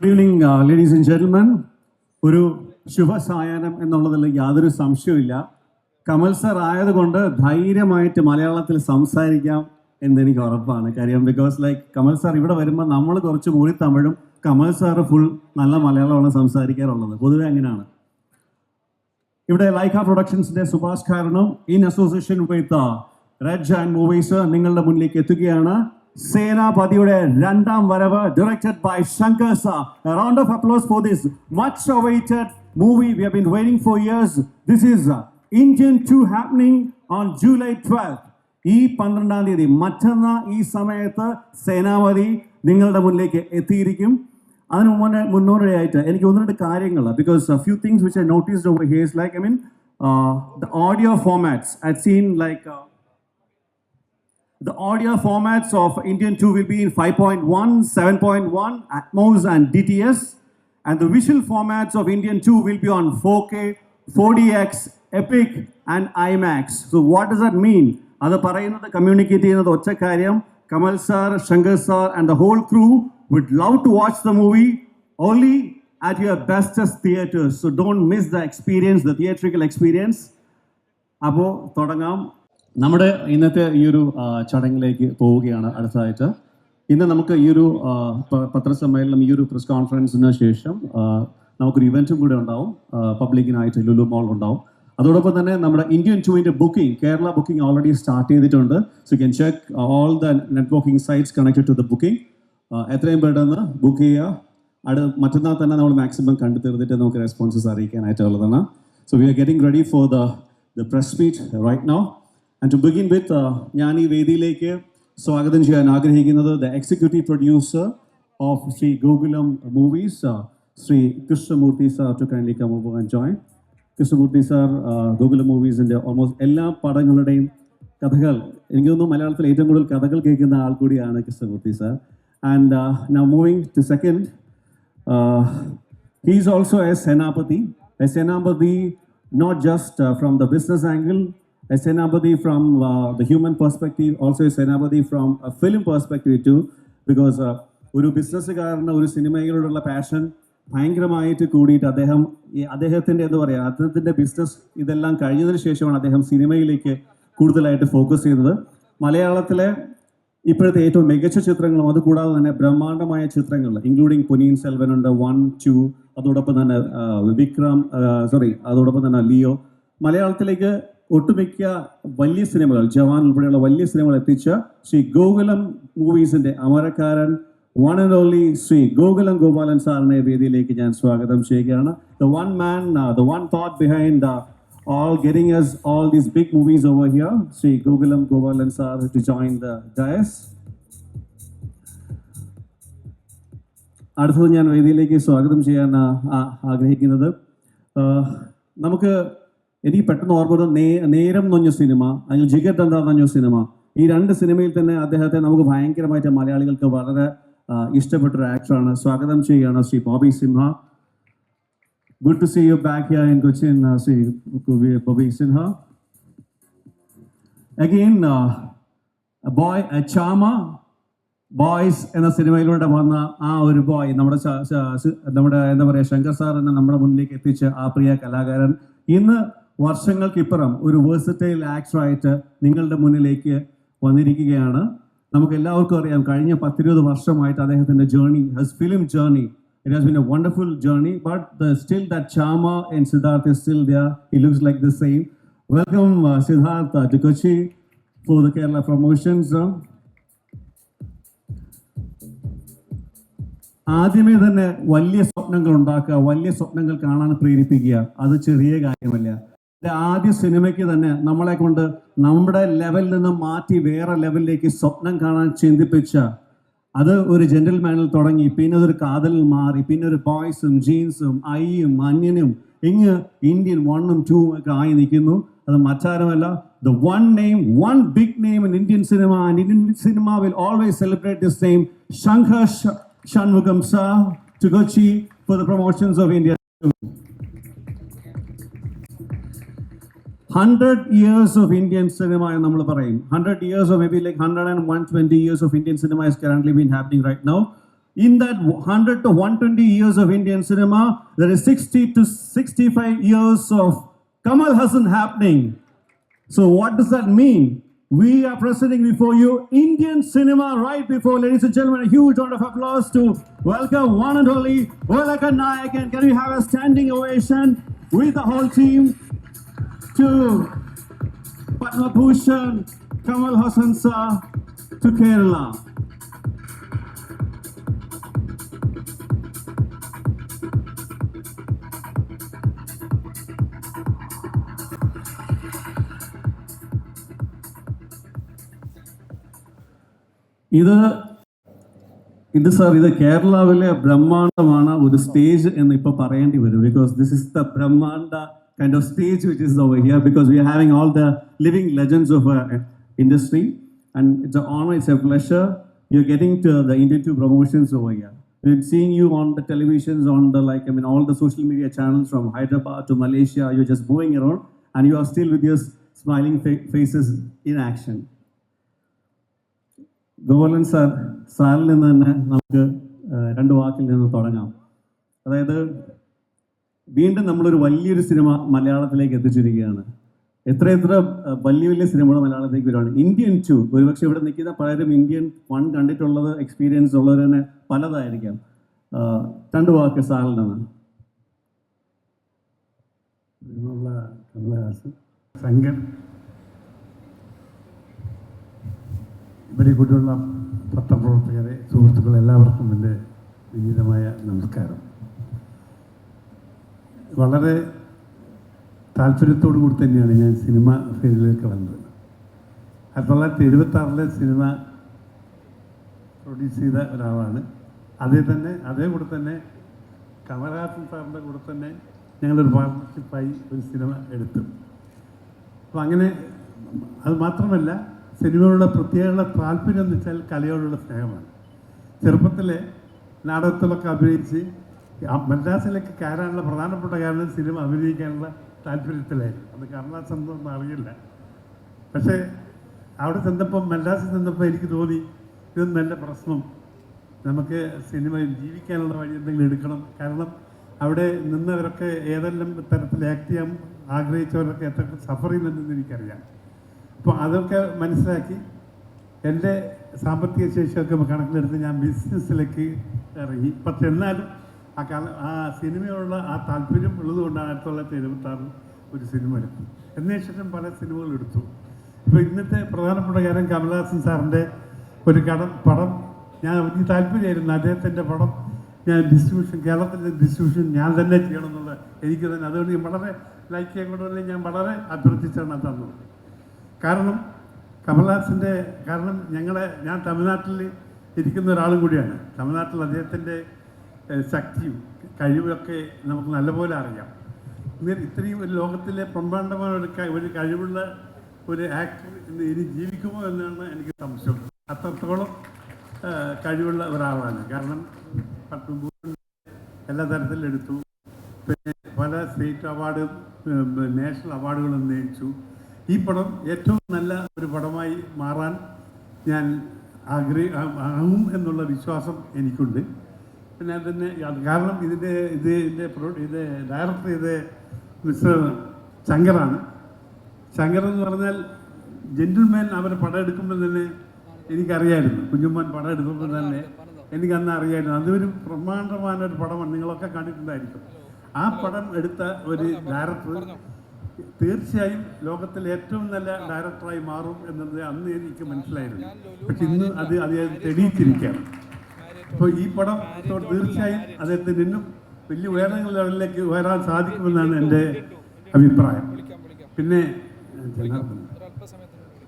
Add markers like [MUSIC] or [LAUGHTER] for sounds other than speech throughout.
Good evening ladies and gentlemen ഒരു ശുഭസായാഹ്നം എന്നുള്ളതിൽ യാതൊരു സംശയവുമില്ല. കമൽ സർ ആയതുകൊണ്ട് ധൈര്യമായിട്ട് മലയാളത്തിൽ സംസാരിക്കാം എന്നെനിക്ക് ഉറപ്പാണ്. കാര്യം ബിക്കോസ് ലൈക്ക് കമൽ സാർ ഇവിടെ വരുമ്പോൾ നമ്മൾ കുറച്ച് മൂടി തമിഴും കമൽ സാർ ഫുൾ നല്ല മലയാളമാണ് സംസാരിക്കാറുള്ളത്. പൊതുവെ അങ്ങനെയാണ്. ഇവിടെ ലൈക്ക പ്രൊഡക്ഷൻസിന്റെ Subaskaran in association with Red and Movies നിങ്ങളുടെ മുന്നിലേക്ക് എത്തുകയാണ്. സേനാപതിയുടെ രണ്ടാം വരവ് directed by Shankar sir round of applause for this much awaited movie we been waiting for years. This is uh, indian 2 happening on july 12th ഈ പന്ത്രണ്ടാം തീയതി മറ്റന്നാ ഈ സമയത്ത് സേനാപതി നിങ്ങളുടെ മുന്നിലേക്ക് എത്തിയിരിക്കും. അതിന് മുന്നേ മുന്നോടിയായിട്ട് എനിക്ക് ഒന്ന് രണ്ട് കാര്യങ്ങൾ because few things which I notice over here's like I mean the audio formats I seen like The audio formats of Indian 2 will be in 5.1, 7.1, Atmos and DTS. And the visual formats of Indian 2 will be on 4K, 4DX, Epic and IMAX. So what does that mean? അത് പറയുന്നത് communicate ചെയ്യുന്നത് ഒറ്റ കാര്യം Kamal sir Shankar sir and the whole crew would love to watch the movie only at your bestest theatres so don't miss the experience the theatrical experience അപ്പോൾ തുടങ്ങാം നമ്മുടെ ഇന്നത്തെ ഈ ഒരു ചടങ്ങിലേക്ക് പോവുകയാണ് അടുത്തതായിട്ട്. ഇന്ന് നമുക്ക് ഈ ഒരു പത്രസമ്മേളനം ഈ ഒരു പ്രസ് കോൺഫറൻസിന് ശേഷം നമുക്കൊരു ഇവന്റും കൂടെ ഉണ്ടാവും. പബ്ലിക്കിനായിട്ട് ലുലു മോൾ ഉണ്ടാവും. അതോടൊപ്പം തന്നെ നമ്മുടെ Indian ടൂവിന്റെ booking Kerala booking already start ചെയ്തിട്ടുണ്ട്. So can check all the networking sites connected to the booking എത്രയും പെട്ടെന്ന് ബുക്ക് ചെയ്യുക. അടുത്ത മറ്റന്നാൾ തന്നെ നമ്മൾ മാക്സിമം കണ്ടു തീർത്തിട്ട് നമുക്ക് responses അറിയിക്കാനായിട്ടുള്ളതാണ്. So we are getting ready for the the press meet right now and to begin with ഞാൻ ഈ വേദിയിലേക്ക് സ്വാഗതം ചെയ്യാൻ ആഗ്രഹിക്കുന്നത് the executive producer of Shri Gokulam movies Shri Krishnamoorthy sir to kindly come over and join Krishnamoorthy sir Gokulam മൂവീസിന്റെ almost എല്ലാ പടങ്ങളുടെയും കഥകൾ എനിക്ക് തോന്നുന്നു മലയാളത്തിൽ ഏറ്റവും കൂടുതൽ കഥകൾ കേൾക്കുന്ന ആൾ കൂടിയാണ് Krishnamoorthy sir and now moving to second he he is also Senapati Senapati, Senapati not not just the business angle, a Senapati from uh, the human perspective, also a Senapati from a film perspective too, because uh, ഒരു ബിസിനസ്സുകാരന് ഒരു സിനിമയിലോടുള്ള passion ഭയങ്കരമായിട്ട് കൂടിയിട്ട് അദ്ദേഹം ഈ അദ്ദേഹത്തിന്റെ എന്താ പറയുക അദ്ദേഹത്തിന്റെ ബിസിനസ് ഇതെല്ലാം കഴിഞ്ഞതിന് ശേഷമാണ് അദ്ദേഹം സിനിമയിലേക്ക് കൂടുതലായിട്ട് ഫോക്കസ് ചെയ്തത്. മലയാളത്തിലെ ഇപ്പോഴത്തെ ഏറ്റവും മികച്ച ചിത്രങ്ങളും അതുകൂടാതെ തന്നെ ബ്രഹ്മാണ്ഡമായ ചിത്രങ്ങൾ ഇൻക്ലൂഡിങ് പൊനിയൻ സെൽവൻ ഉണ്ട് വൺ ടു അതോടൊപ്പം തന്നെ വിക്രം സോറി അതോടൊപ്പം തന്നെ ലിയോ മലയാളത്തിലേക്ക് ഒട്ടുമിക്ക വലിയ സിനിമകൾ ജവാൻ ഉൾപ്പെടെയുള്ള വലിയ സിനിമകൾ എത്തിച്ച ശ്രീ ഗോകുലം മൂവീസിന്റെ അമരക്കാരൻ one and only Shri Gokulam Gopalan സാറിനെ വേദിയിലേക്ക് ഞാൻ സ്വാഗതം ചെയ്യുകയാണ് the one man the one thought behind all getting us all these big movies over here. Shri Gokulam Gopalan sir to join the dais. അടുത്തത് ഞാൻ വേദിയിലേക്ക് സ്വാഗതം ചെയ്യാൻ ആ- ആഗ്രഹിക്കുന്നത് നമുക്ക് എനിക്ക് പെട്ടെന്ന് ഓർമ്മ നേരം നൊഞ്ഞ സിനിമ അല്ലെങ്കിൽ ജിഗർ എന്താ നൊഞ്ഞ സിനിമ. ഈ രണ്ട് സിനിമയിൽ തന്നെ അദ്ദേഹത്തെ നമുക്ക് ഭയങ്കരമായിട്ട് മലയാളികൾക്ക് വളരെ ഇഷ്ടപ്പെട്ടൊരു ആക്ടറാണ് സ്വാഗതം ചെയ്യുകയാണ് Shri Bobby Simha good to see you back here in Cochin uh, Bobby Kubi- Bobby boy charmer, boys എന്ന സിനിമയിലൂടെ വന്ന ആ ഒരു ബോയ് നമ്മുടെ നമ്മുടെ എന്താ പറയുക ശങ്കർ എന്നെ നമ്മുടെ മുന്നിലേക്ക് എത്തിച്ച ആ പ്രിയ കലാകാരൻ. ഇന്ന് വർഷങ്ങൾക്കിപ്പുറം ഒരു വേഴ്സറ്റൈൽ ആക്ടറായിട്ട് നിങ്ങളുടെ മുന്നിലേക്ക് വന്നിരിക്കുകയാണ് നമുക്ക് എല്ലാവർക്കും അറിയാം കഴിഞ്ഞ പത്തിരുപത് വർഷമായിട്ട് അദ്ദേഹത്തിന്റെ journey has film journey it has been a wonderful journey but still the charm and Siddharth still there. Looks looks like the same. Welcome, uh, Siddharth for to Kerala promotions. ആദ്യമേ തന്നെ വലിയ സ്വപ്നങ്ങൾ ഉണ്ടാക്കുക വലിയ സ്വപ്നങ്ങൾ കാണാൻ പ്രേരിപ്പിക്കുക അത് ചെറിയ കാര്യമല്ല ആദ്യ സിനിമയ്ക്ക് തന്നെ നമ്മളെ കൊണ്ട് നമ്മുടെ ലെവലിൽ നിന്ന് മാറ്റി വേറെ ലെവലിലേക്ക് സ്വപ്നം കാണാൻ ചിന്തിപ്പിച്ച അത് ഒരു ജെന്റിൽമാനിൽ തുടങ്ങി. പിന്നെ അതൊരു കാതലിൽ മാറി. പിന്നെ ഒരു ബോയ്സും ജീൻസും ഐയും അന്യനും ഇങ്ങ് ഇന്ത്യൻ വണ്ണും ടൂവും ഒക്കെ ആയി നിൽക്കുന്നു. അത് മറ്റാരുമല്ല the one name one big name in Indian cinema Indian cinema will always celebrate this name Shankar Shanmugham sir to Kochi for the promotions of India Hundred years of Indian cinema എന്ന് നമ്മൾ പറയും hundred years of maybe like hundred and one twenty years of Indian cinema is current been happening right now In that 100 to 120 years of Indian cinema, there is 60 to 65 years of Kamal Hassan happening. So, what does that mean? We are presenting before you Indian cinema right before, ladies and gentlemen, a huge round of applause to welcome one and only Olaka Nayak. And can we have a standing ovation with the whole team To Padma Bhushan Kamal Hassan sir to Kerala. ഇത് ഇത് sir ഇത് കേരളാവിലെ ബ്രഹ്മാണ്ഡമാണ് ഒരു stage എന്ന് ഇപ്പൊ പറയേണ്ടി വരും because this is the ബ്രഹ്മാണ്ഡ Kind of stage which is over here because we are having all the living legends of industry and it's a honour it's a pleasure you are getting to the Indian to promotions over here We're seeing you on the televisions, on the like, I mean, all the social media channels from Hyderabad to Malaysia. You're just moving around, and you are still with your smiling fa- faces in action. Gopalan sir സാറിൽ നിന്ന് തന്നെ നമുക്ക് ആ, രണ്ട് വാക്കിൽ നിന്ന് തുടങ്ങാം അതായത് വീണ്ടും നമ്മളൊരു വലിയൊരു സിനിമ മലയാളത്തിലേക്ക് എത്തിച്ചിരിക്കുകയാണ്. എത്ര എത്ര വലിയ വലിയ സിനിമകൾ മലയാളത്തിലേക്ക് വരുവാണ്. ഇന്ത്യൻ ടു ഒരുപക്ഷെ ഇവിടെ നിൽക്കുന്ന പലരും ഇന്ത്യൻ വൺ കണ്ടിട്ടുള്ളത് എക്സ്പീരിയൻസ് ഉള്ളവർ തന്നെ പലതായിരിക്കാം. രണ്ടു വാക്ക് സാറിനാണ് ശങ്കർ. ഇവിടെ കൂടിയുള്ള പത്രപ്രവർത്തകരെ സുഹൃത്തുക്കൾ എല്ലാവർക്കും എന്റെ വിനീതമായ നമസ്കാരം. വളരെ താല്പര്യത്തോടു കൂടി തന്നെയാണ് ഞാൻ സിനിമ ഫീൽഡിലേക്ക് വന്നത്. ആയിരത്തി തൊള്ളായിരത്തി എഴുപത്തി സിനിമ പ്രൊഡ്യൂസ് ചെയ്ത ഒരാളാണ്. അതേ തന്നെ അതേ കൂടെ തന്നെ കമലഹാസൻ സാറിന്റെ കൂടെ തന്നെ ഞങ്ങളൊരു പാർട്ട്ണർഷിപ്പായി ഒരു സിനിമ എടുത്തു. അപ്പം അങ്ങനെ അത് മാത്രമല്ല സിനിമയോടുള്ള പ്രത്യേക താല്പര്യം എന്ന് വെച്ചാൽ കലയോടുള്ള സ്നേഹമാണ്. ചെറുപ്പത്തിലെ നാടകത്തിലൊക്കെ അഭിനയിച്ച് മദ്രാസിലേക്ക് കയറാനുള്ള പ്രധാനപ്പെട്ട കാരണം സിനിമ അഭിനയിക്കാനുള്ള താല്പര്യത്തിലായിരുന്നു. അത് കർണാസ് എന്തൊന്നും അറിയില്ല. പക്ഷേ അവിടെ ചെന്നപ്പം മദ്രാസിൽ ചെന്നപ്പോൾ എനിക്ക് തോന്നി ഇത് നല്ല പ്രശ്നം. നമുക്ക് സിനിമയിൽ ജീവിക്കാനുള്ള വഴി എന്തെങ്കിലും എടുക്കണം. കാരണം അവിടെ നിന്നവരൊക്കെ ഏതെല്ലാം തരത്തിൽ ആക്ട് ചെയ്യാൻ ആഗ്രഹിച്ചവരൊക്കെ എത്ര സഫർ ചെയ്യുന്നുണ്ടെന്ന് എനിക്കറിയാം. അപ്പോൾ അതൊക്കെ മനസ്സിലാക്കി എന്റെ സാമ്പത്തിക ശേഷിയൊക്കെ കണക്കിലെടുത്ത് ഞാൻ ബിസിനസ്സിലേക്ക് ഇറങ്ങി. പക്ഷെ എന്നാലും ആ കാല ആ സിനിമയോടുള്ള ആ താല്പര്യം ഉള്ളതുകൊണ്ടാണ് ആയിരത്തി തൊള്ളായിരത്തി എഴുപത്തി ആറിൽ ഒരു സിനിമ എടുത്തു എന്നേശേഷം പല സിനിമകൾ എടുത്തു. ഇപ്പോൾ ഇന്നത്തെ പ്രധാനപ്പെട്ട കാര്യം കമലഹാസൻ സാറിന്റെ ഒരു കടം പടം. ഞാൻ എനിക്ക് താല്പര്യമായിരുന്നു. അദ്ദേഹത്തിന്റെ പടം ഞാൻ ഡിസ്ട്രിബ്യൂഷൻ കേരളത്തിന്റെ ഡിസ്ട്രിബ്യൂഷൻ ഞാൻ തന്നെ ചെയ്യണം എന്നുള്ളത് എനിക്ക് തന്നെ അതുകൊണ്ട് വളരെ ലൈക്ക് കൊണ്ട് ഞാൻ വളരെ അഭ്യർത്ഥിച്ചാണ് തന്നത്. കാരണം കമൽഹാസിന്റെ കാരണം ഞങ്ങളെ ഞാൻ തമിഴ്നാട്ടിൽ ഇരിക്കുന്ന ഒരാളും കൂടിയാണ്. തമിഴ്നാട്ടിൽ അദ്ദേഹത്തിന്റെ ശക്തിയും കഴിവൊക്കെ നമുക്ക് നല്ലപോലെ അറിയാം. ഇത്രയും ഒരു ലോകത്തിലെ പ്രമ്പാണ്ഡമായ ഒരു ഒരു കഴിവുള്ള ഒരു ആക്ടർ ഇനി ജീവിക്കുമോ എന്നാണ് എനിക്ക് സംശയം. അത്രത്തോളം കഴിവുള്ള ഒരാളാണ്. കാരണം പത്മഭൂഷൺ എല്ലാ തരത്തിലും എടുത്തു. പിന്നെ പല സ്റ്റേറ്റ് അവാർഡും നാഷണൽ അവാർഡുകളും നേടിച്ചു ഈ പടം ഏറ്റവും നല്ല ഒരു പടമായി മാറാൻ ഞാൻ ആഗ്രഹ ആകും എന്നുള്ള വിശ്വാസം എനിക്കുണ്ട്. പിന്നെ അതിന് അത് കാരണം ഇതിന്റെ ഇത് ഇതിന്റെ ഇത് ഡയറക്ടർ ചെയ്ത മിസ്റ്റർ ശങ്കറാണ്. ശങ്കർ എന്ന് പറഞ്ഞാൽ ജെന്റിൽമാൻ അവർ പടം എടുക്കുമ്പോൾ തന്നെ എനിക്കറിയായിരുന്നു. കുഞ്ഞുമ്മൻ പടം എടുക്കുമ്പോൾ തന്നെ എനിക്ക് അന്ന് അറിയായിരുന്നു. അതൊരു പ്രമാണ്ടമായ ഒരു പടമാണ്. നിങ്ങളൊക്കെ കണ്ടിട്ടുണ്ടായിരിക്കും. ആ പടം എടുത്ത ഒരു ഡയറക്ടർ തീർച്ചയായും ലോകത്തിലെ ഏറ്റവും നല്ല ഡയറക്ടറായി മാറും എന്നത് അന്ന് എനിക്ക് മനസ്സിലായിരുന്നു. പക്ഷെ ഇന്ന് അത് അദ്ദേഹം തെളിയിച്ചിരിക്കുകയാണ്. അപ്പോൾ ഈ പടം തീർച്ചയായും അദ്ദേഹത്തിന് നിന്നും വലിയ ഉയരങ്ങൾ ലെവലിലേക്ക് ഉയരാൻ സാധിക്കുമെന്നാണ് എന്റെ അഭിപ്രായം. പിന്നെ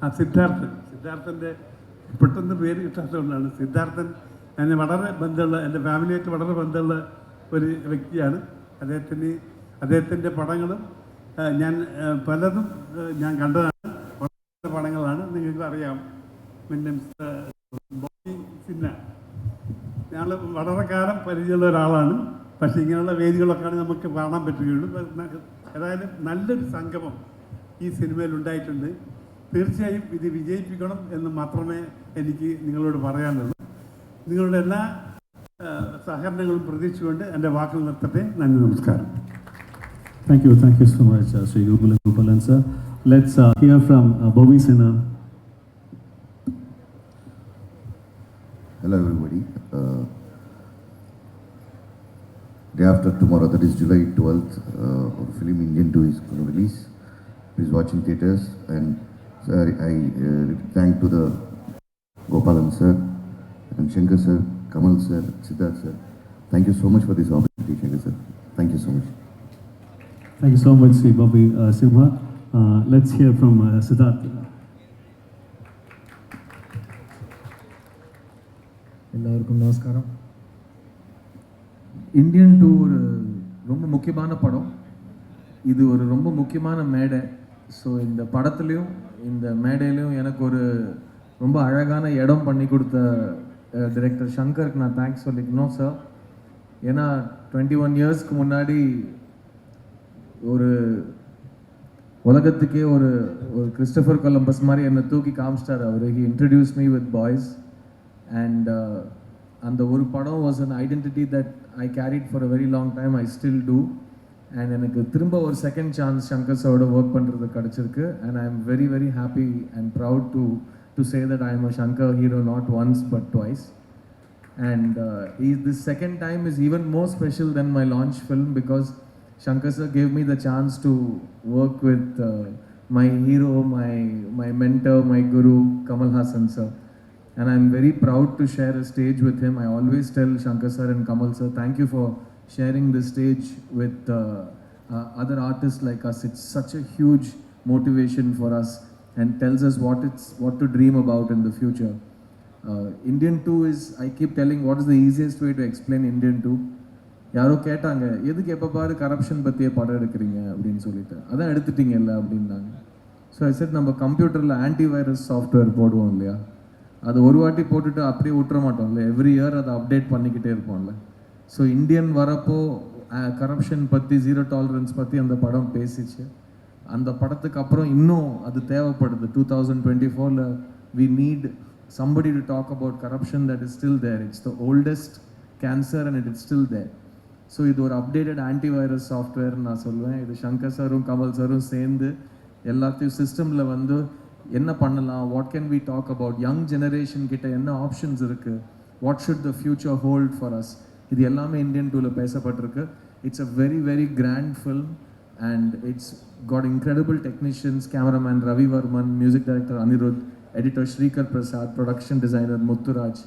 ആ സിദ്ധാർത്ഥൻ. സിദ്ധാർത്ഥന്റെ പെട്ടെന്ന് പേര് കിട്ടാത്തതുകൊണ്ടാണ്. സിദ്ധാർത്ഥൻ എന്നെ വളരെ ബന്ധമുള്ള എന്റെ ഫാമിലിയായിട്ട് വളരെ ബന്ധമുള്ള ഒരു വ്യക്തിയാണ്. അദ്ദേഹത്തിന് അദ്ദേഹത്തിന്റെ പടങ്ങളും ഞാൻ പലതും ഞാൻ കണ്ടതാണ്. പടങ്ങളാണ്. നിങ്ങൾക്ക് അറിയാം പിന്നെ ഞങ്ങൾ വളരെ കാലം പരിചയമുള്ള ഒരാളാണ്. പക്ഷേ ഇങ്ങനെയുള്ള വേദികളൊക്കെയാണ് നമുക്ക് കാണാൻ പറ്റുകയുള്ളൂ. ഏതായാലും നല്ലൊരു സംഗമം ഈ സിനിമയിൽ ഉണ്ടായിട്ടുണ്ട്. തീർച്ചയായും ഇത് വിജയിപ്പിക്കണം എന്ന് മാത്രമേ എനിക്ക് നിങ്ങളോട് പറയാനുള്ളൂ. നിങ്ങളുടെ എല്ലാ സഹകരണങ്ങളും പ്രതീക്ഷിച്ചുകൊണ്ട് എന്റെ വാക്കുകൾ നിർത്തട്ടെ. നന്ദി നമസ്കാരം. Thank you thank you so much Shri Gokulan Gopalan sir let's hear from Bobby Simha hello Bobby day after tomorrow, that is July 12th, uh, our film Indian 2 is going to release. Please watch in theaters. And sir, I uh, thank to the Gopalan sir, and Shankar sir, Kamal sir, Siddharth sir. Thank you so much for this opportunity, Shankar sir. Thank you so much. Thank you so much, Sri Bobby uh, Uh, let's hear from uh, Siddharth. എല്ലാവർക്കും Namaskaram. Indian two ஒரு ரொம்ப முக்கியமான படம். இது ஒரு ரொம்ப முக்கியமான மேடை. ஸோ இந்த படத்துலேயும் இந்த மேடையிலையும் எனக்கு ஒரு ரொம்ப அழகான இடம் பண்ணி கொடுத்த டிரெக்டர் சங்கருக்கு நான் தேங்க்ஸ் சொல்லிக்கணும் சார் ஏன்னா டுவெண்ட்டி ஒன் இயர்ஸ்க்கு முன்னாடி ஒரு உலகத்துக்கே ஒரு ஒரு கிறிஸ்டபர் கொலம்பஸ் மாதிரி என்னை தூக்கி காமிச்சிட்டார் அவர். He introduce me with boys and அந்த ஒரு படம் was an identity that I carried for a very long time I still do and எனக்கு திரும்ப ஒரு செகண்ட் சான்ஸ் சங்கர் சாரோட ஒர்க் பண்ணுறது கிடச்சிருக்கு. And I am very very happy and proud to to say that I am a Shankar hero not once but twice and is this second time is even more special than my launch film because Shankar sir gave me the chance to work with my hero my my mentor my guru Kamal Haasan sir And I'm very proud to share a stage with him. I always tell Shankar sir and Kamal sir, thank you for sharing this stage with uh, uh, other artists like us. It's such a huge motivation for us and tells us what it's what to dream about in the future. Uh, Indian 2 is, I keep telling what is the easiest way to explain Indian 2. யாரோ கேட்டாங்க எதுக்கு எப்போ பாரு corruption பற்றியே படம் எடுக்கிறீங்க அப்படின்னு சொல்லிட்டு அதான் எடுத்துட்டீங்கல்ல அப்படின்னாங்க ஸோ ஐ செட் நம்ம கம்ப்யூட்டரில் ஆன்டி வைரஸ் சாஃப்ட்வேர் போடுவோம் இல்லையா அது ஒரு வாட்டி போட்டுட்டு அப்படியே விட்டுற மாட்டோம்ல எவ்ரி இயர் அதை அப்டேட் பண்ணிக்கிட்டே இருப்போம்ல. ஸோ இந்தியன் வரப்போ கரப்ஷன் பற்றி ஜீரோ டாலரன்ஸ் பற்றி அந்த படம் பேசிச்சு. அந்த படத்துக்கு அப்புறம் இன்னும் அது தேவைப்படுது. டூ தௌசண்ட் டுவெண்ட்டி ஃபோரில் we need somebody to talk about corruption that is still there it's the oldest cancer and it is still there so இது ஒரு அப்டேட்டட் ஆன்டிவைரஸ் சாஃப்ட்வேர் நான் சொல்லுவேன் இது சங்கர் சாரும் கமல் சாரும் சேர்ந்து எல்லாத்தையும் சிஸ்டமில் வந்து என்ன பண்ணலாம்? What can we talk about young generation கிட்ட என்ன ஆப்ஷன்ஸ் இருக்குது what should the future hold for us இது எல்லாமே இந்தியன் டூவில் பேசப்பட்டிருக்கு. It's a very very grand film and it's got incredible technicians cameraman Ravi Varman music director Anirudh editor Srikar Prasad production designer Muthuraj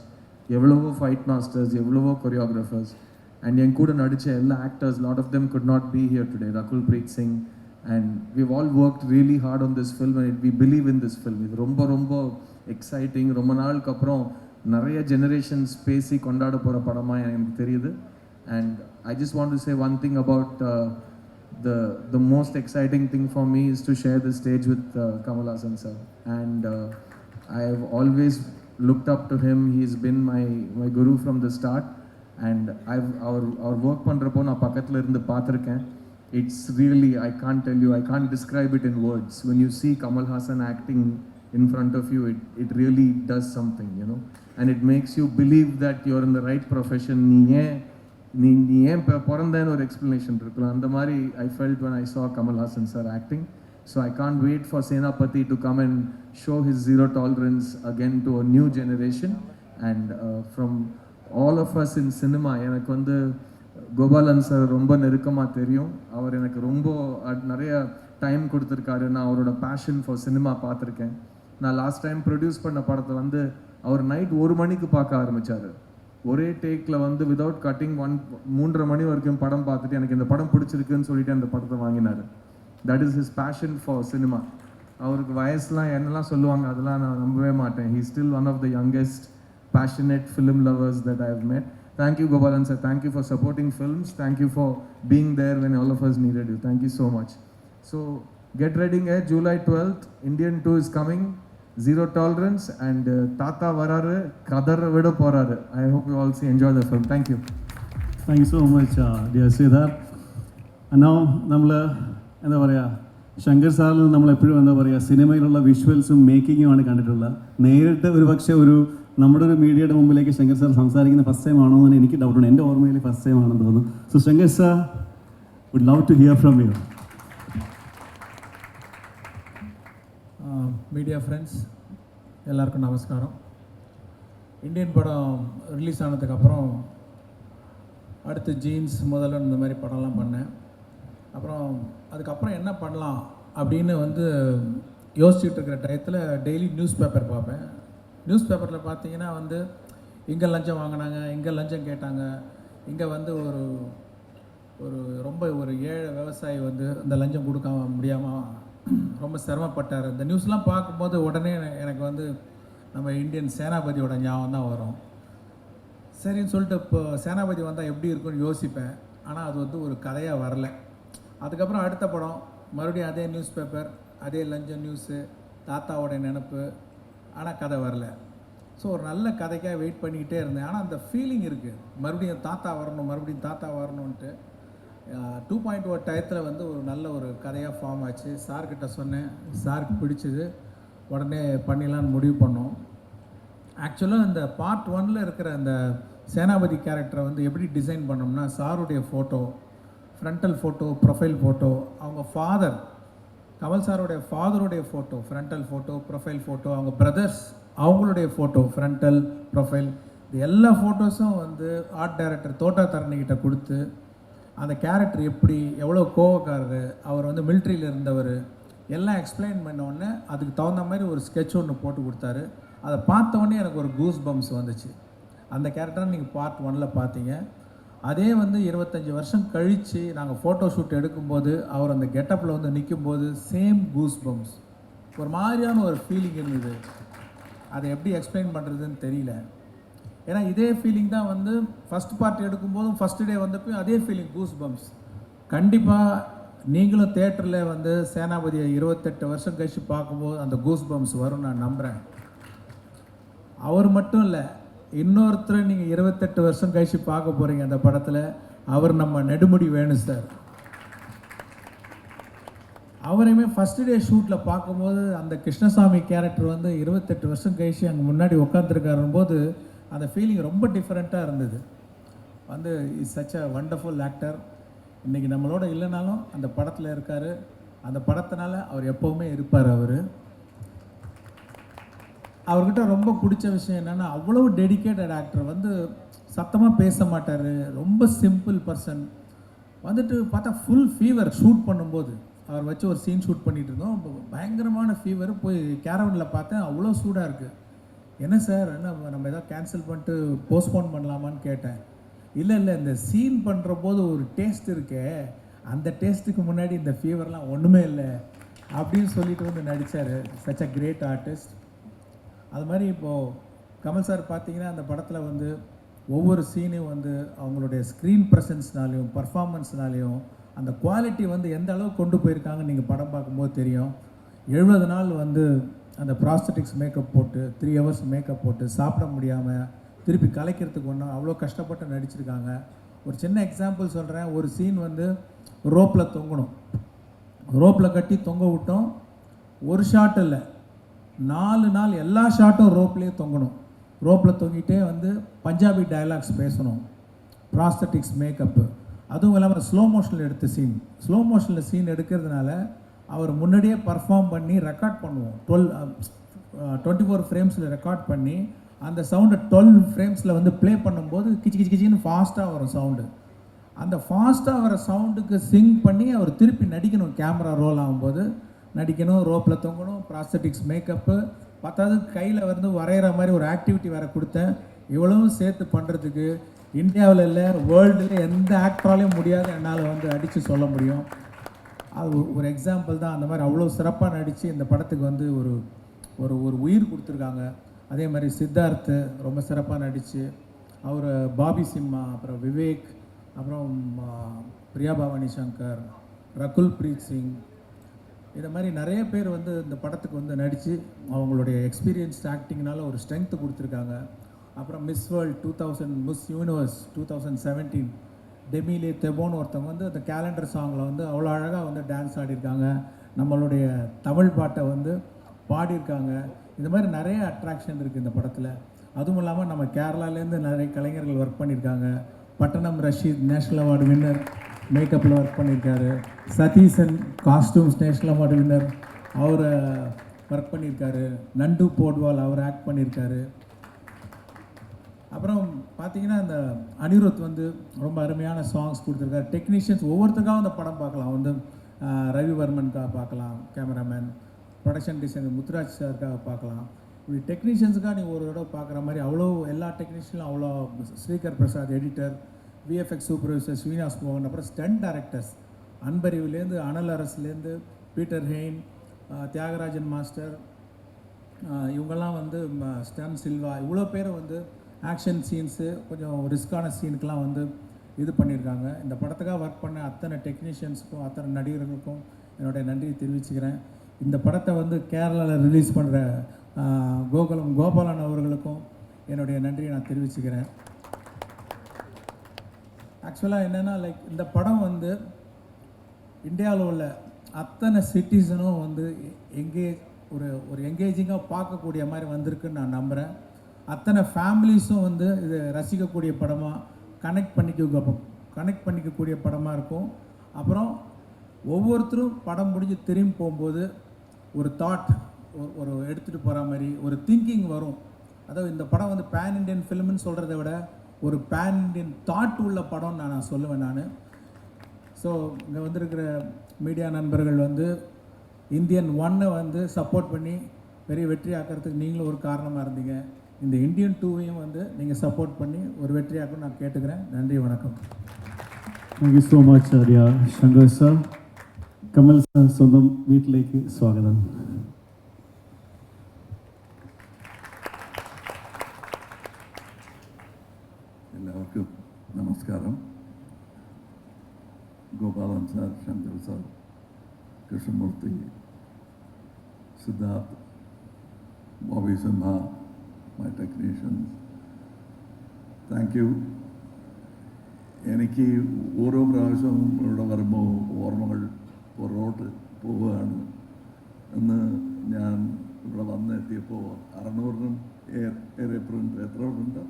எவ்வளவோ fight masters எவ்வளவோ choreographers and என் கூட நடித்த எல்லா actors lot of them could not be here today Rakul Preet Singh and we've all work really hard on this film and we believe in this film இது ரொம்ப ரொம்ப exciting ரொம்ப நாளுக்கு அப்புறம் நிறைய ஜெனரேஷன்ஸ் பேசி கொண்டாட போகிற படமாக எனக்கு தெரியுது. And I just want to say one thing about the the most exciting thing for me is to share the stage with Kamal Haasan sir and I have always looked up to him he is been my my guru from the start and I அவர் அவர் work பண்ணுறப்போ நான் பக்கத்தில் இருந்து பார்த்துருக்கேன். It's really I can't tell you I can't describe it in words. When you see Kamal Hassan acting in front of you, it it really does something, you know, and it makes you believe that you're in the right profession. நீ ஏன் நீ நீ ஏன் இப்போ பிறந்தேன்னு ஒரு explanation இருக்கலாம் அந்த மாதிரி I felt when I saw Kamal Haasan sir acting so I can't wait for Senapathy to come and show his zero tolerance again to a new generation and from all of us in cinema எனக்கு வந்து Gopalan sir ரொம்ப நெருக்கமாக தெரியும். அவர் எனக்கு ரொம்ப at- நிறைய time கொடுத்துருக்காரு. நான் அவரோட பேஷன் ஃபார் சினிமா பார்த்துருக்கேன். நான் லாஸ்ட் டைம் ப்ரொடியூஸ் பண்ண படத்தை வந்து அவர் நைட் ஒரு மணிக்கு பார்க்க ஆரம்பித்தார் ஒரே டேக்கில் வந்து விதவுட் கட்டிங் ஒன் மூன்றரை மணி வரைக்கும் படம் பார்த்துட்டு எனக்கு இந்த படம் பிடிச்சிருக்குன்னு சொல்லிட்டு அந்த படத்தை வாங்கினார். That is his passion for cinema அவருக்கு வயசுலாம் என்னெல்லாம் சொல்லுவாங்க அதெல்லாம் நான் நம்பவே மாட்டேன். He still one of the youngest passionate film lovers that I met. Thank you, Gopalan sir. Thank you for supporting films. Thank you for being there when all of us needed you. Thank you so much. So, get ready, eh? July 12th, Indian 2 is coming. Zero tolerance and uh, Tata Vararu, Kadar Vida Poraru. I hope you all see, enjoy the film. Thank you. Thank you so much, uh, dear Siddharth. And now നമ്മൾ എന്താ പറയുക ശങ്കർ സാറിൽ നമ്മൾ എപ്പോഴും എന്താ പറയുക സിനിമയിലുള്ള വിഷ്വൽസും മേക്കിങ്ങുമാണ് കണ്ടിട്ടുള്ളത് നേരിട്ട് ഒരു പക്ഷേ ഒരു നമ്മുടെ ഒരു മീഡിയയുടെ മുമ്പിലേക്ക് ശങ്കർ സാർ സംസാരിക്കുന്ന ഫസ്റ്റ് ടൈം ആണോ എന്ന് എനിക്ക് ഡൗട്ടുണ്ട് എൻ്റെ ഓർമ്മയിൽ ഫസ്റ്റ് ടൈം ആണെന്ന് തോന്നുന്നു so Shankar sir would love to hear from you media friends எல்லாருக்கும் நமஸ்காரம் இந்தியன் படம் ரிலீஸ் ஆனதுக்கப்புறம் அடுத்து ஜீன்ஸ் முதல்ல இந்த மாதிரி படம்லாம் பண்ணேன் அப்புறம் அதுக்கப்புறம் என்ன பண்ணலாம் அப்படின்னு வந்து யோசிச்சுட்டு இருக்கிற டயத்தில் டெய்லி நியூஸ் பேப்பர் பார்ப்பேன் நியூஸ் பேப்பரில் பார்த்தீங்கன்னா வந்து இங்கே லஞ்சம் வாங்கினாங்க இங்கே லஞ்சம் கேட்டாங்க. இங்கே வந்து ஒரு ஒரு ரொம்ப ஒரு ஏழை விவசாயி வந்து இந்த லஞ்சம் கொடுக்காம முடியாமல் ரொம்ப சிரமப்பட்டார். இந்த நியூஸ்லாம் பார்க்கும்போது உடனே எனக்கு வந்து நம்ம இந்தியன் சேனாபதியோட ஞாபகம் தான் வரும். சரின்னு சொல்லிட்டு இப்போ சேனாபதி வந்தால் எப்படி இருக்கும்னு யோசிப்பேன். ஆனால் அது வந்து ஒரு கதையாக வரல. அதுக்கப்புறம் அடுத்த படம் மறுபடியும் அதே நியூஸ் பேப்பர் அதே லஞ்சம் நியூஸு தாத்தாவோட நினப்பு ஆனால் கதை வரல. ஸோ ஒரு நல்ல கதைக்காக வெயிட் பண்ணிக்கிட்டே இருந்தேன். ஆனால் அந்த ஃபீலிங் இருக்குது மறுபடியும் தாத்தா வரணும் மறுபடியும் தாத்தா வரணுன்ட்டு டூ பாயிண்ட் ஒரு oh டயத்தில் வந்து ஒரு நல்ல ஒரு கதையாக ஃபார்ம் ஆச்சு. சார்கிட்ட சொன்னேன். சாருக்கு பிடிச்சது. உடனே பண்ணிடலான்னு முடிவு பண்ணோம். ஆக்சுவலாக இந்த பார்ட் ஒன்ல இருக்கிற அந்த சேனாபதி கேரக்டரை வந்து எப்படி டிசைன் பண்ணோம்னா சாருடைய photo frontal photo profile photo அவங்க ஃபாதர் கமல் சாருடைய ஃபாதருடைய photo frontal photo profile photo அவங்க பிரதர்ஸ் அவங்களுடைய ஃபோட்டோ ஃப்ரண்டல் ப்ரொஃபைல் இது எல்லா ஃபோட்டோஸும் வந்து ஆர்ட் டைரக்டர் தோட்டா தரணிக்கிட்ட கொடுத்து அந்த கேரக்டர் எப்படி எவ்வளோ கோவக்காரரு அவர் வந்து மிலிட்ரியில் இருந்தவர் எல்லாம் எக்ஸ்பிளைன் பண்ண உடனே அதுக்கு தகுந்த மாதிரி ஒரு ஸ்கெட்ச் ஒன்று போட்டு கொடுத்தாரு. அதை பார்த்தோன்னே எனக்கு ஒரு கூஸ் பம்ப்ஸ் வந்துச்சு. அந்த கேரக்டர் நீங்கள் பார்ட் ஒனில் பார்த்தீங்க. அதே வந்து இருபத்தஞ்சி வருஷம் கழித்து நாங்கள் ஃபோட்டோ ஷூட் எடுக்கும்போது அவர் அந்த கெட்டப்பில் வந்து நிற்கும்போது சேம் கூஸ் பம்ப்ஸ் ஒரு மாதிரியான ஒரு ஃபீலிங் இருந்தது. அதை எப்படி எக்ஸ்பிளைன் பண்ணுறதுன்னு தெரியல. ஏன்னா இதே ஃபீலிங் தான் வந்து ஃபஸ்ட் பார்ட் எடுக்கும்போதும் ஃபஸ்ட் டே வந்தப்பையும் அதே ஃபீலிங் கூஸ் பம்ப்ஸ் கண்டிப்பாக நீங்களும் தேட்டரில் வந்து சேனாபதியை இருபத்தெட்டு வருஷம் கழிச்சு பார்க்கும்போது அந்த கூஸ் பம்ப்ஸ் வரும் நான் நம்புகிறேன் அவர் மட்டும் இல்லை இன்னொருத்தரை நீங்கள் இருபத்தெட்டு வருஷம் கழிச்சு பார்க்க போகிறீங்க அந்த படத்தில். அவர் நம்ம நெடுமுடி வேணும் சார் அவரையுமே ஃபஸ்ட் டே ஷூட்டில் பார்க்கும்போது அந்த கிருஷ்ணசாமி கேரக்டர் வந்து இருபத்தெட்டு வருஷம் கழிச்சு அங்கே முன்னாடி உட்காந்துருக்காரும் போது அந்த ஃபீலிங் ரொம்ப டிஃப்ரெண்ட்டாக இருந்தது. வந்து is such a wonderful actor இன்றைக்கி நம்மளோட இல்லைனாலும் அந்த படத்தில் இருக்கார். அந்த படத்தினால அவர் எப்போவுமே இருப்பார் அவர். அவர்கிட்ட ரொம்ப பிடிச்ச விஷயம் என்னென்னா அவ்வளோ டெடிகேட்டட் ஆக்டர் வந்து சத்தமாக பேச மாட்டார். ரொம்ப சிம்பிள் பர்சன் வந்துட்டு பார்த்தா ஃபுல் ஃபீவர் ஷூட் பண்ணும்போது அவர் வச்சு ஒரு சீன் ஷூட் பண்ணிகிட்டு இருந்தோம். பயங்கரமான ஃபீவர் போய் கேரவனில் பார்த்தேன் அவ்வளோ சூடாக இருக்குது என்ன சார்? என்ன நம்ம எதாவது கேன்சல் பண்ணிட்டு போஸ்ட்போன் பண்ணலாமான்னு கேட்டேன். இல்லை இல்லை இந்த சீன் பண்ணுற போது ஒரு டேஸ்ட் இருக்கே. அந்த டேஸ்ட்டுக்கு முன்னாடி இந்த ஃபீவர்லாம் ஒன்றுமே இல்லை. அப்படின்னு சொல்லிட்டு வந்து நடித்தார் சச் அ கிரேட் ஆர்டிஸ்ட் அது மாதிரி இப்போது கமல் சார் பார்த்தீங்கன்னா அந்த படத்தில் வந்து ஒவ்வொரு சீனையும் வந்து அவங்களுடைய ஸ்க்ரீன் ப்ரெசன்ஸ்னாலையும் பர்ஃபார்மன்ஸ்னாலையும் அந்த குவாலிட்டி வந்து எந்த அளவுக்கு கொண்டு போயிருக்காங்கன்னு நீங்கள் படம் பார்க்கும்போது தெரியும். எழுபது நாள் வந்து அந்த ப்ராஸ்தட்டிக்ஸ் மேக்கப் போட்டு த்ரீ ஹவர்ஸ் மேக்கப் போட்டு சாப்பிட முடியாமல் திருப்பி கலைக்கிறதுக்கு ஒன்றும் அவ்வளோ கஷ்டப்பட்டு நடிச்சிருக்காங்க. ஒரு சின்ன எக்ஸாம்பிள் சொல்கிறேன் ஒரு சீன் வந்து ரோப்பில் தொங்கணும். ரோப்பில் கட்டி தொங்க விட்டோம். ஒரு ஷாட் இல்லை. நாலு நாள் எல்லா ஷாட்டும் ரோப்லேயே தொங்கணும். ரோப்பில் தொங்கிட்டே வந்து பஞ்சாபி டயலாக்ஸ் பேசணும். ப்ராஸ்தட்டிக்ஸ் மேக்கப்பு அதுவும் இல்லாமல் ஸ்லோ மோஷனில் எடுத்த சீன் ஸ்லோ மோஷனில் சீன் எடுக்கிறதுனால அவர் முன்னாடியே பர்ஃபார்ம் பண்ணி ரெக்கார்ட் பண்ணுவோம். டுவெல் டுவெண்ட்டி ஃபோர் ஃப்ரேம்ஸில் ரெக்கார்ட் பண்ணி அந்த சவுண்டை டுவெல் ஃப்ரேம்ஸில் வந்து ப்ளே பண்ணும்போது கிச்சு கிச்சு கிச்சின்னு ஃபாஸ்ட்டாக வரும் சவுண்டு அந்த ஃபாஸ்ட்டாக வர சவுண்டுக்கு சிங் பண்ணி அவர் திருப்பி நடிக்கணும் கேமரா ரோல் ஆகும்போது. நடிக்கணும் ரோப்பில் தொங்கணும் ப்ராஸ்தட்டிக்ஸ் மேக்கப்பு பத்தாவது கையில் வந்து வரைகிற மாதிரி ஒரு ஆக்டிவிட்டி வேறு கொடுத்தேன். இவ்வளவும் சேர்த்து பண்ணுறதுக்கு இந்தியாவில் இல்லை வேர்ல்டில் எந்த ஆக்டராலையும் முடியாது என்னால் வந்து அடித்து சொல்ல முடியும். அது ஒரு- எக்ஸாம்பிள் தான். அந்த மாதிரி அவ்வளோ சிறப்பாக நடித்து இந்த படத்துக்கு வந்து ஒரு ஒரு ஒரு உயிர் கொடுத்துருக்காங்க. அதே மாதிரி சித்தார்த் ரொம்ப சிறப்பாக நடித்து அவர் பாபி சிம்மா அப்புறம் விவேக் அப்புறம் பிரியா பவானி சங்கர் ரகுல் பிரீத் சிங் இதை மாதிரி நிறைய பேர் வந்து இந்த படத்துக்கு வந்து நடித்து அவங்களுடைய எக்ஸ்பீரியன்ஸ் ஆக்டிங்னால ஒரு ஸ்ட்ரென்த்து கொடுத்துருக்காங்க. அப்புறம் miss world two thousand miss universe two thousand seventeen Demi Leigh தெபோன்னு ஒருத்தவங்க வந்து அந்த கேலண்டர் சாங்கில் வந்து அவ்வளோ அழகாக வந்து டான்ஸ் ஆடியிருக்காங்க. நம்மளுடைய தமிழ் பாட்டை வந்து பாடியிருக்காங்க. இந்த மாதிரி நிறைய அட்ராக்ஷன் இருக்குது இந்த படத்தில். அதுவும் இல்லாமல் நம்ம கேரளாலேருந்து நிறைய கலைஞர்கள் ஒர்க் பண்ணியிருக்காங்க. Pattanam Rasheed national award winner மேக்கப்பில் work பண்ணியிருக்காரு Satheesan costumes national award winner அவர் ஒர்க் பண்ணியிருக்காரு நண்டு போட்வால் அவர் ஆக்ட் பண்ணியிருக்காரு அப்புறம் பார்த்தீங்கன்னா அந்த அனிருத் வந்து ரொம்ப அருமையான சாங்ஸ் கொடுத்துருக்காரு. டெக்னீஷியன்ஸ் ஒவ்வொருத்தருக்காக அந்த படம் பார்க்கலாம். வந்து ரவிவர்மன்காக ரவிவர்மனுக்காக பார்க்கலாம் கேமராமேன் ப்ரொடக்ஷன் டிசைனர் முத்துராஜ் சாருக்காக பார்க்கலாம். இப்படி டெக்னீஷியன்ஸுக்காக நீங்கள் ஒரு தடவை பார்க்குற மாதிரி அவ்வளோ எல்லா டெக்னீஷியனும் அவ்வளோ Srikar Prasad editor VFX supervisor Srinivas மோகன் அப்புறம் ஸ்டண்ட் டேரக்டர்ஸ் அன்பறிவுலேருந்து அனல் அரசுலேருந்து பீட்டர் ஹெயின் தியாகராஜன் மாஸ்டர் இவங்கெல்லாம் வந்து ம- ஸ்டன் சில்வா இவ்வளோ பேரை வந்து ஆக்ஷன் சீன்ஸு கொஞ்சம் ரிஸ்க்கான சீனுக்கெலாம் வந்து இது பண்ணியிருக்காங்க. இந்த படத்துக்காக ஒர்க் பண்ண அத்தனை டெக்னீஷியன்ஸுக்கும் அத்தனை நடிகர்களுக்கும் என்னுடைய நன்றியை தெரிவிச்சுக்கிறேன். இந்த படத்தை வந்து கேரளாவில் ரிலீஸ் பண்ணுற கோகுலம் கோபாலன் அவர்களுக்கும் என்னுடைய நன்றியை நான் தெரிவிச்சுக்கிறேன். ஆக்சுவலாக என்னென்னா லைக் இந்த படம் வந்து இந்தியாவில் உள்ள அத்தனை சிட்டிசனும் வந்து எங்கே ஒரு ஒரு எங்கேஜிங்காக பார்க்கக்கூடிய மாதிரி வந்திருக்குன்னு நான் நம்புகிறேன் அத்தனை ஃபேமிலிஸும் வந்து இதை ரசிக்கக்கூடிய படமாக கனெக்ட் பண்ணிக்க கனெக்ட் பண்ணிக்கக்கூடிய படமாக இருக்கும். அப்புறம் ஒவ்வொருத்தரும் படம் முடிஞ்சு திரும்பி போகும்போது ஒரு தாட் ஒரு எடுத்துகிட்டு போகிற மாதிரி ஒரு திங்கிங் வரும். அதாவது இந்த படம் வந்து பேன் இண்டியன் ஃபிலிம்னு சொல்கிறத விட ஒரு பேன் இண்டியன் தாட் உள்ள படம்னு நான் நான் சொல்லுவேன் நான். ஸோ இங்கே வந்திருக்கிற மீடியா நண்பர்கள் வந்து இந்தியன் ஒன்னை வந்து சப்போர்ட் பண்ணி பெரிய வெற்றி ஆக்கிறதுக்கு நீங்களும் ஒரு காரணமாக இருந்தீங்க. இந்த இந்தியன் டூவையும் வந்து நீங்கள் சப்போர்ட் பண்ணி ஒரு வெற்றியாக்கும் நான் கேட்டுக்கிறேன். நன்றி வணக்கம். Thank you so much Arya Shankar sir Kamal sir சொந்தம் வீட்டிலேக்கு ஸ்வாகதம். എല്ലാവർക്കും നമസ്കാരം. Gopalan sir Shankar sir Krishnamoorthy Siddharth Bobby Simha my technicians. Thank you എനിക്ക് ഓരോ പ്രാവശ്യവും ഇവിടെ വരുമ്പോൾ ഓർമ്മകൾ പുറകോട്ട് പോവുകയാണ്. എന്ന് ഞാൻ ഇവിടെ വന്നെത്തിയപ്പോൾ അറുന്നൂറിനും ഏറെ എത്ര പ്രിന്റ്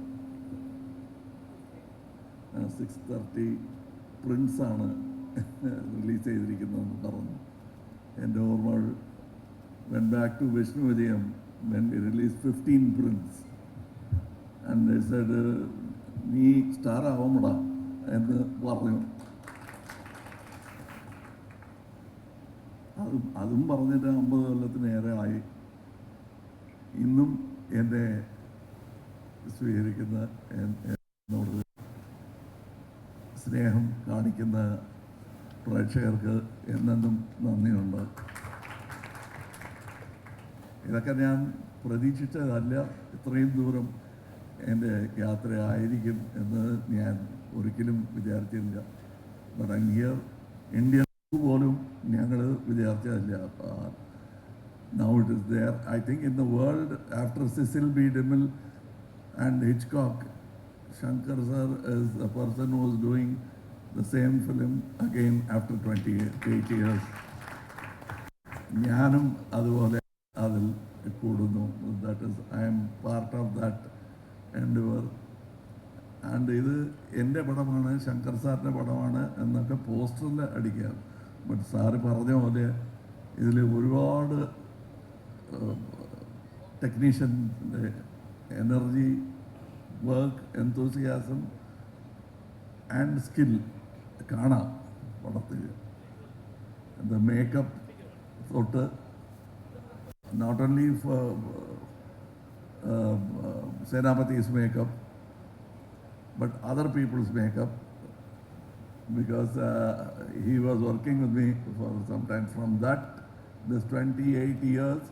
സിക്സ് തേർട്ടി പ്രിൻസാണ് റിലീസ് ചെയ്തിരിക്കുന്നതെന്ന് പറഞ്ഞു. എന്റെ ഓർമ്മകൾ when back to Vishnu Vijayam when we release fifteen prints and said നീ സ്റ്റാർ ആവുമടാ എന്ന് പറഞ്ഞു. അതും അതും പറഞ്ഞിട്ട് അമ്പത് കൊല്ലത്തിനേറെ ആയി. ഇന്നും എന്റെ സ്വീകരിക്കുന്ന എൻ- എന്നോട് സ്നേഹം കാണിക്കുന്ന പ്രേക്ഷകർക്ക് എന്നെന്നും നന്ദിയുണ്ട്. ഇതൊക്കെ ഞാൻ പ്രതീക്ഷിച്ചതല്ല. ഇത്രയും ദൂരം എന്റെ യാത്രയായിരിക്കും എന്ന് ഞാൻ ഒരിക്കലും വിചാരിച്ചില്ല. തുടങ്ങിയ ഇന്ത്യ പോലും ഞങ്ങൾ വിചാരിച്ചതല്ല. Now it is there I think in the world after Cecil B DeMille and Hitchcock Shankar sir is a person who is doing the same film again after 28 years. ഞാനും അതുപോലെ അതിൽ കൂടുന്നു. That is I am part of that endeavour and ഇത് എന്റെ പടമാണ് ശങ്കർ സാറിന്റെ പടമാണ് എന്നൊക്കെ പോസ്റ്ററിൽ അടിക്കാം ബട്ട് സാറ് പറഞ്ഞ പോലെ ഇതിൽ ഒരുപാട് ടെക്നീഷ്യന്റെ energy വർക്ക് എന്തോസിയാസം ആൻഡ് സ്കിൽ കാണാം പടത്തിൽ ദ മേക്കപ്പ് തൊട്ട് not only Senapathy's makeup but other people's makeup because uh, he was working with me for some time. From that, this 28 years,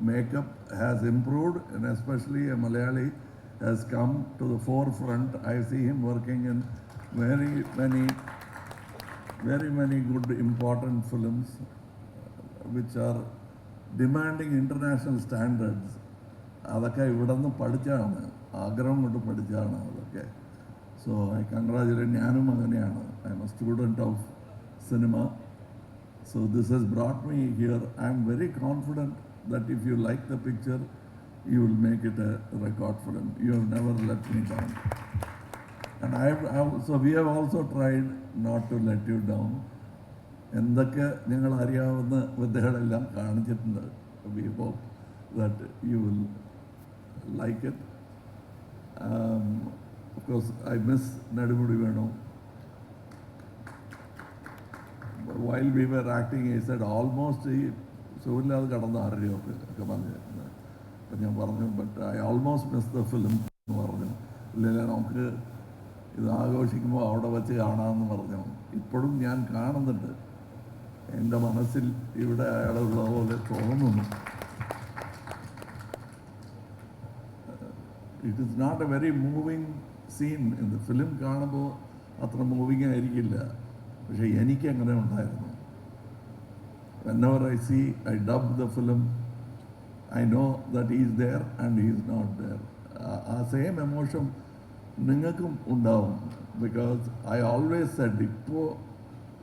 makeup has improved, and especially a Malayali has come to the forefront. I see him working in very many, very many good, important films which are demanding international standards. അതൊക്കെ ഇവിടെ നിന്ന് പഠിച്ചാണ് ആഗ്രഹം കൊണ്ട് പഠിച്ചാണ് അതൊക്കെ so I congratulate ഞാനും അങ്ങനെയാണ് I am a student of cinema so this has brought me here I am very confident that if you like the picture you will make it a record for him. You have never let me down. And I have, I have- so we have also tried not to let you down. എന്തൊക്കെ നിങ്ങൾ അറിയാവുന്ന വിദ്യകളെല്ലാം കാണിച്ചിട്ടുണ്ട് we hope that you will like it course I miss Nedumudi Venu while we were acting is said ഈ സുഖമില്ലാതെ കടന്ന് അറിയോ ഒക്കെ പറഞ്ഞിരുന്നത് അപ്പം ഞാൻ പറഞ്ഞു. But I almost miss the film എന്ന് പറഞ്ഞു. ഇല്ല നമുക്ക് ഇത് ആഘോഷിക്കുമ്പോൾ അവിടെ വെച്ച് കാണാമെന്ന് പറഞ്ഞു. ഇപ്പോഴും ഞാൻ കാണുന്നുണ്ട്. എന്റെ മനസ്സിൽ ഇവിടെ അയാളുള്ള പോലെ തോന്നുന്നു. It is not a very moving scene ഇത് ഫിലിം കാണുമ്പോൾ അത്ര മൂവിങ് ആയിരിക്കില്ല. പക്ഷേ എനിക്ക് അങ്ങനെ ഉണ്ടായിരുന്നു. Ever I see I dub the film I know that is there and is not there ആ സെയിം എമോഷൻ നിങ്ങൾക്കും ഉണ്ടാവും. ബിക്കോസ് ഐ ഓൾവേസ് സെഡ് ഇപ്പോൾ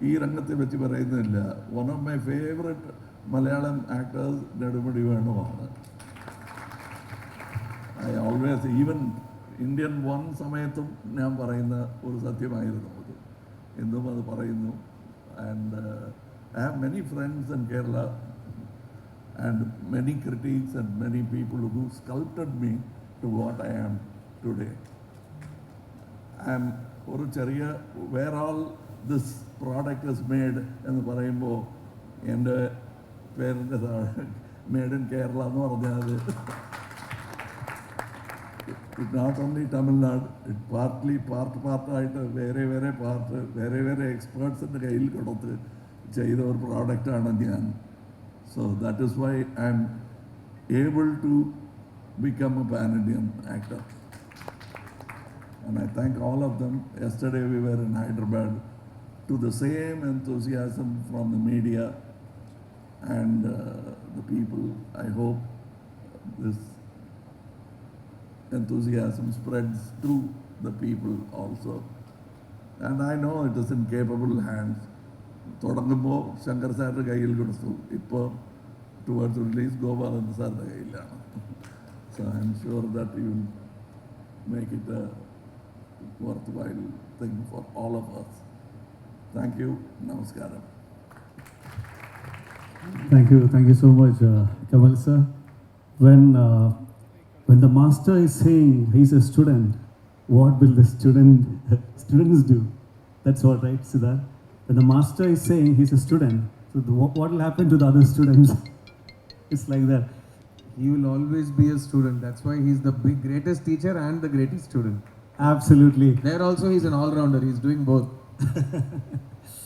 ഈ രംഗത്തെ വെച്ച് പറയുന്നില്ല. One of my favourite Malayalam actors Nedumudi വേണുവാണ് I always even Indian one സമയത്തും ഞാൻ പറയുന്ന ഒരു സത്യമായിരുന്നു അത്. എന്നും അത് പറയുന്നു. And I have many friends in Kerala and many critics and many people who sculpted me to what I am today. I am ഒരു ചെറിയ where all this product is made എന്ന് പറയുമ്പോൾ എന്റെ പേരിന്റെ മെയ്ഡ് ഇൻ കേരള എന്ന് പറഞ്ഞാൽ it not only Tamil Nadu it partly part പാർട്ടായിട്ട് വേറെ വേറെ പാർട്ട് വേറെ വേറെ എക്സ്പേർട്സിന്റെ കയ്യിൽ കൊടുത്ത് ചെയ്ത ഒരു പ്രോഡക്റ്റാണ് ഞാൻ So that is why I'm able to become a pan Indian actor. And I thank all of them. Yesterday we were in Hyderabad to the same enthusiasm from the media and uh, the people. I hope this enthusiasm spreads through the people also. And I know it is in capable hands തുടങ്ങുമ്പോൾ ശങ്കർ സാറിൻ്റെ കയ്യിൽ കൊടുത്തു ഇപ്പോൾ towards release Gopalan സാറിൻ്റെ കയ്യിലാണ് so I am sure that you make it a worthwhile thing for all of us. Thank you. Namaskaram. Thank you, thank you so much, uh, Kamal sir. When uh, when the master is saying he's a student, what will the student [LAUGHS] students do? That's what, right, Siddharth? When the master is saying he's a student, so the, what, what will happen to the other students? [LAUGHS] it's like that. He will always be a student. That's why he's the big, greatest teacher and the greatest student. Absolutely. There also, he's an all rounder. He's doing both. [LAUGHS]